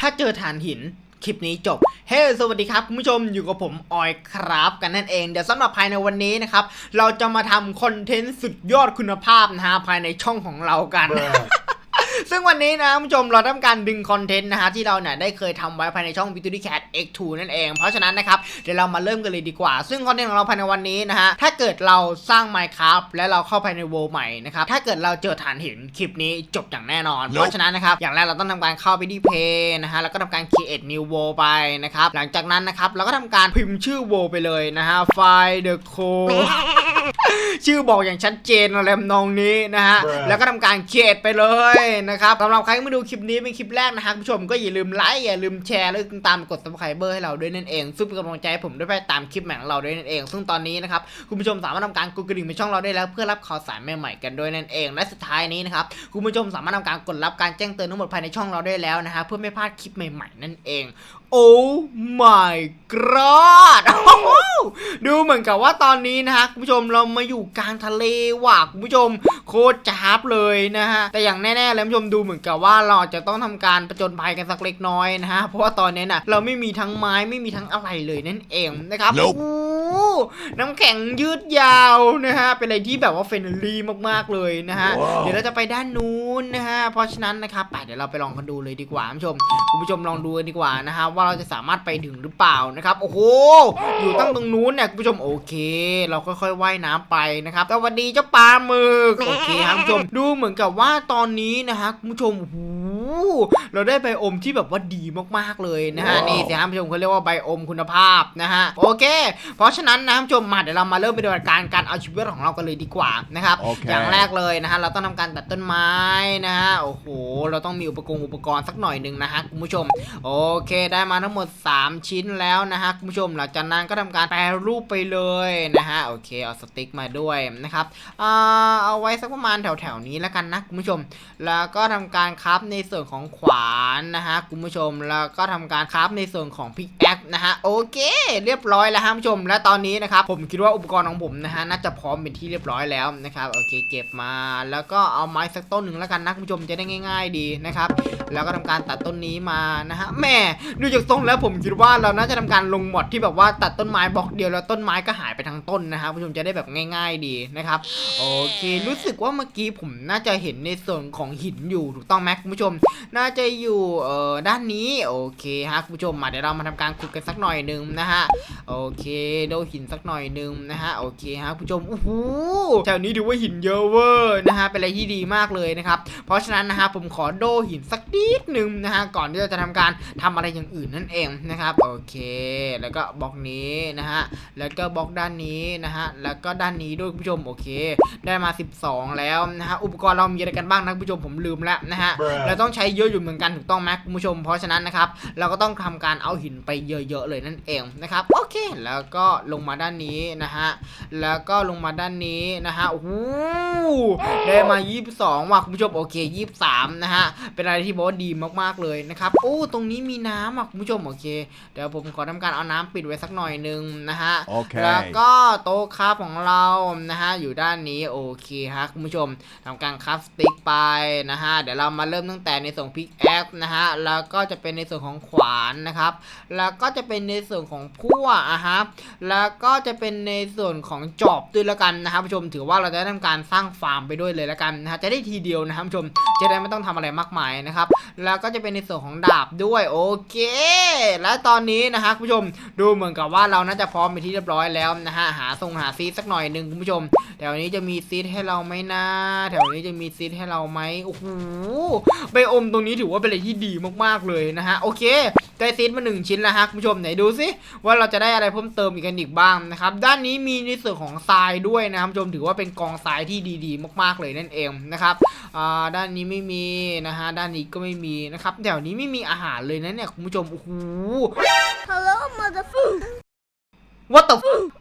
ถ้าเจอฐานหินคลิปนี้จบ เฮ้สวัสดีครับคุณผู้ชมอยู่กับผมออยครับกันนั่นเอง เดี๋ยวสำหรับภายในวันนี้นะครับ เราจะมาทำคอนเทนต์สุดยอดคุณภาพนะฮะภายในช่องของเรากัน ซึ่งวันนี้นะคุณผู้ชมเราทำการดึงคอนเทนต์นะฮะที่เราเนี่ยได้เคยทำไว้ภายในช่อง v i t u r y Cat X2 นั่นเอง เพราะฉะนั้นนะครับเดี๋ยวเรามาเริ่มกันเลยดีกว่า ซึ่งคอนเทนต์ของเราภายในวันนี้นะฮะถ้าเกิดเราสร้าง Minecraft และเราเข้าภายในโวใหม่นะครับถ้าเกิดเราเจอฐานหินคลิปนี้จบอย่างแน่นอน เพราะฉะนั้นนะครับอย่างแรกเราต้องทำการเข้าไปที่เพย์นะฮะแล้วก็ทำการ create new world ไปนะครับหลังจากนั้นนะครับเราก็ทำการพิมพ์ชื่อ world ไปเลยนะฮะ find the code ชื่อบอกอย่างชัดเจนอะไรทำนองนี้นะฮะ Bruh แล้วก็ทำการเครียดไปเลยนะครับสำหรับใครที่มาดูคลิปนี้เป็นคลิปแรกนะครับคุณผู้ชมก็อย่าลืมไลค์อย่าลืมแชร์แล้วก็ตามกด subscriber ให้เราด้วยนั่นเองซึ่งเป็นกำลังใจให้ผมด้วยไปตามคลิปใหม่ของเราด้วยนั่นเอง ซึ่งตอนนี้นะครับคุณผู้ชมสามารถทำการกดกระดิ่งในช่องเราได้แล้ว เพื่อรับข่าวสารใหม่ๆกันด้วยนั่นเอง และสุดท้ายนี้นะครับคุณผู้ชมสามารถทำการกดรับการแจ้งเตือนทั้งหมดภายในช่องเราได้แล้วนะฮะเพื่อไม่พลาดคลิปใหม่ๆนั่นเอง โอ้ my god ดูเหมือนกับว่าตอนนี้นะฮะคุณผู้ชมเรามาอยู่กลางทะเลว่ะคุณผู้ชม โคตรจ้าบเลยนะฮะแต่อย่างแน่ๆแล้วคุณผู้ชมดูเหมือนกับว่าเราจะต้องทำการประจนภัยกันสักเล็กน้อยนะฮะเพราะว่าตอนนี้น่ะเราไม่มีทั้งไม้ไม่มีทั้งอะไรเลยนั่นเองนะครับ Nope น้ำแข็งยืดยาวนะฮะ เป็นอะไรที่แบบว่าเฟรนลี่มากๆเลยนะฮะว้าวเดี๋ยวเราจะไปด้านนู้นนะฮะ เพราะฉะนั้นนะครับไปเดี๋ยวเราไปลองกันดูเลยดีกว่าคุณผู้ชม คุณผู้ชมลองดูกันดีกว่านะฮะว่าเราจะสามารถไปถึงหรือเปล่านะครับ โอ้โห อยู่ตั้งตรงนู้นเนี่ยคุณผู้ชมโอเค เราค่อยๆว่ายน้ำไปนะครับสวัสดีเจ้าปลาหมึก โอเคครับคุณผู้ชม ดูเหมือนกับว่าตอนนี้นะฮะคุณผู้ชมโอ้โห เราได้ไบโอมที่แบบว่าดีมากๆเลยนะฮะว้าวนี่สิครับคุณผู้ชมเขาเรียกว่าไบโอมคุณภาพนะฮะโอเค เพราะฉะนั้นนะคุณผู้ชมมาเดี๋ยวเรามาเริ่มปฏิบัติการการเอาชีวิตของเรากันเลยดีกว่านะครับโอเคอย่างแรกเลยนะฮะเราต้องทำการตัดต้นไม้นะฮะโอ้โหเราต้องมีอุปกรณ์อุปกรณ์สักหน่อยหนึ่งนะฮะคุณผู้ชม โอเคได้มาทั้งหมด 3 ชิ้นแล้วนะฮะคุณผู้ชมหลังจากนั้นก็ทำการแปรรูปไปเลยนะฮะโอเคเอาสติ๊กมาด้วยนะครับอ่าเอาไว้สักประมาณแถวๆนี้แล้วกันนะคุณผู้ชม แล้วก็ทำการคราฟในส่วนของขวานนะฮะคุณผู้ชมแล้วก็ทำการคราฟในส่วนของพิกแอคนะฮะโอเค เรียบร้อยแล้วฮะคุณผู้ชม และตอนนี้นะครับผมคิดว่าอุปกรณ์ของผมนะฮะน่าจะพร้อมเป็นที่เรียบร้อยแล้วนะครับโอเคเก็บมาแล้วก็เอาไม้สักต้นหนึ่งแล้วกันนะคุณผู้ชมจะได้ง่าย ๆ ดีนะครับแล้วก็ทำการตัดต้นนี้มานะฮะแม่ดูจากทรงแล้วผมคิดว่าเราน่าจะทำการลงหมดที่แบบว่าตัดต้นไม้บล็อกเดียวแล้วต้นไม้ก็หายไปทั้งต้นนะฮะคุณผู้ชมจะได้แบบง่าย ๆดีนะครับโอเค รู้สึกว่าเมื่อกี้ผมน่าจะเห็นในส่วนของหินอยู่ถูกต้องไหมคุณผู้ชมน่าจะอยู่เอ่อด้านนี้โอเคฮะคุณผู้ชมมาเดี๋ยวเรามาทำการขุดกันสักหน่อยหนึ่งนะฮะโอเคโดหินสักหน่อยหนึ่งนะฮะโอเคฮะคุณผู้ชมโอ้โหแถวนี้ถือว่าหินเยอะเวอร์นะฮะเป็นอะไรที่ดีมากเลยนะครับเพราะฉะนั้นนะฮะผมขอโดหินสักนิดหนึ่งนะฮะก่อนที่เราจะทำการทำอะไรอย่างอื่นนั่นเองนะครับโอเค แล้วก็บล็อกนี้นะฮะแล้วก็บล็อกด้านนี้นะฮะแล้วก็ด้านนี้ด้วยคุณผู้ชมโอเค ได้มา 12 แล้วนะฮะอุปกรณ์เรามีอะไรกันบ้างนะคุณผู้ชมผมลืมแล้วนะฮะ Bruh เราต้องใช้เยอะอยู่เหมือนกันถูกต้องไหมคุณผู้ชม เพราะฉะนั้นนะครับเราก็ต้องทำการเอาหินไปเยอะๆเลยนั่นเองนะครับโอเค แล้วก็ลงมาด้านนี้นะฮะแล้วก็ลงมาด้านนี้นะฮะโอ้โหได้มา 22 ว่ะคุณผู้ชมโอเค 23 นะฮะเป็นอะไรที่บอกว่าดีมากๆเลยนะครับโอ้ตรงนี้มีน้ำอะคุณผู้ชมโอเค เดี๋ยวผมขอทำการเอาน้ำปิดไว้สักหน่อยนึงนะฮะโอเคแล้วก็โต๊ะคราฟของเรานะฮะอยู่ด้านนี้โอเคฮะคุณผู้ชมทำการคราฟสติ๊กไปนะฮะเดี๋ยวเรามาเริ่มตั้งแต่ในส่วนพิกแอคนะฮะแล้วก็จะเป็นในส่วนของขวานนะครับ แล้วก็จะเป็นในส่วนของพั่วอะฮะแล้วก็จะเป็นในส่วนของจอบด้วยละกันนะครับผู้ชมถือว่าเราจะได้ทำการสร้างฟาร์มไปด้วยเลยละกันนะฮะจะได้ทีเดียวนะครับผู้ชมจะได้ไม่ต้องทำอะไรมากมายนะครับ แล้วก็จะเป็นในส่วนของดาบด้วยโอเค และตอนนี้นะฮะผู้ชมดูเหมือนกับว่าเราน่าจะพร้อมเป็นที่เรียบร้อยแล้วนะฮะหาทรงหาซีสักหน่อยหนึ่งคุณผู้ชมแถวนี้จะมีซีดให้เราไหมนะแถวนี้จะมีซีดให้เราไหมโอ้โหใบอมตรงนี้ถือว่าเป็นอะไรที่ดีมากๆเลยนะฮะโอเคได้ซีดมาหนึ่งชิ้นแล้วฮะคุณผู้ชมไหนดูสิว่าเราจะได้อะไรเพิ่มเติมอีกกันอีกบ้างนะครับด้านนี้มีในส่วนของทรายด้วยนะครับคุณผู้ชมถือว่าเป็นกองทรายที่ดีๆ มากๆเลยนั่นเองนะครับอ่าด้านนี้ไม่มีนะฮะด้านนี้ก็ไม่มีนะครับแถวนี้ไม่มีอาหารเลยนะเนี่ยคุณผู้ชมโอ้โห Hello, motherfucker. what the f-